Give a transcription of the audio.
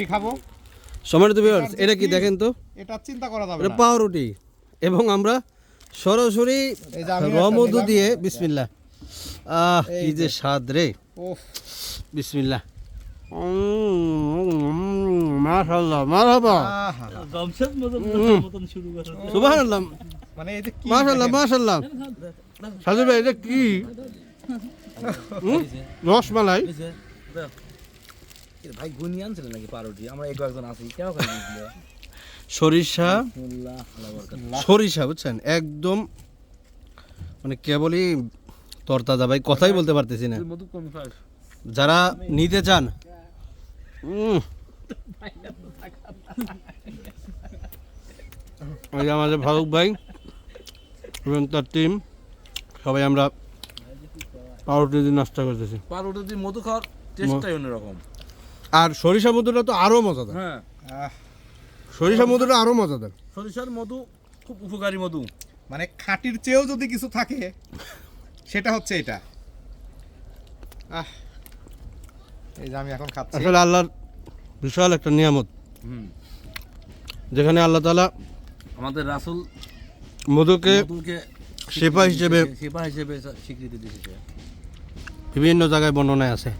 রুটি খাব। সম্মানিত ভিউয়ার্স এটা কি দেখেন তো? এটা চিন্তা করা যাবে এটা না। পাউরুটি। এবং আমরা সরাসরি এই যে আমি র একটা মধু দিয়ে বিসমিল্লাহ। আহ এই কি যে স্বাদ রে। বিসমিল্লাহ। মাশাআল্লাহ মারহাবা। আহা। গমশেদ মতন মতন শুরু করা সুবহানাল্লাহ। মানে কি মাশাআল্লাহ মাশাআল্লাহ। সাজু ভাই এটা কি? রসমালাই? ভাই আনছিলেন নাকি পারোটি আমরা এক একজন আছি কেন সরিষা সরিষা বুঝছেন? একদম মানে কেবলই তরতাজা ভাই কথাই বলতে পারতেছি না। যারা নিতে চান আমাদের ফারুক ভাই এবং তার টিম সবাই আমরা পাউরুটি দিয়ে নাস্তা করতেছি। পারোটি দিয়ে মধু খাওয়ার টেস্টটাই অন্যরকম। আর সরিষা মধুটা তো আরও মজাদার। হ্যাঁ। আহ, সরিষা মধুটা আরও মজাদার। সরিষার মধু খুব উপকারী মধু। মানে খাঁটির চেয়েও যদি কিছু থাকে সেটা হচ্ছে এটা। আহ। এই যে আমি এখন খাচ্ছি। আসলে আল্লাহর বিশাল একটা নিয়ামত। হুম। যেখানে আল্লাহ তালা আমাদের রাসুল মধুকে মধুকে শেফা হিসেবে সেবা হিসেবে স্বীকৃতি দিয়েছে। বিভিন্ন জায়গায় বর্ণনায় আছে।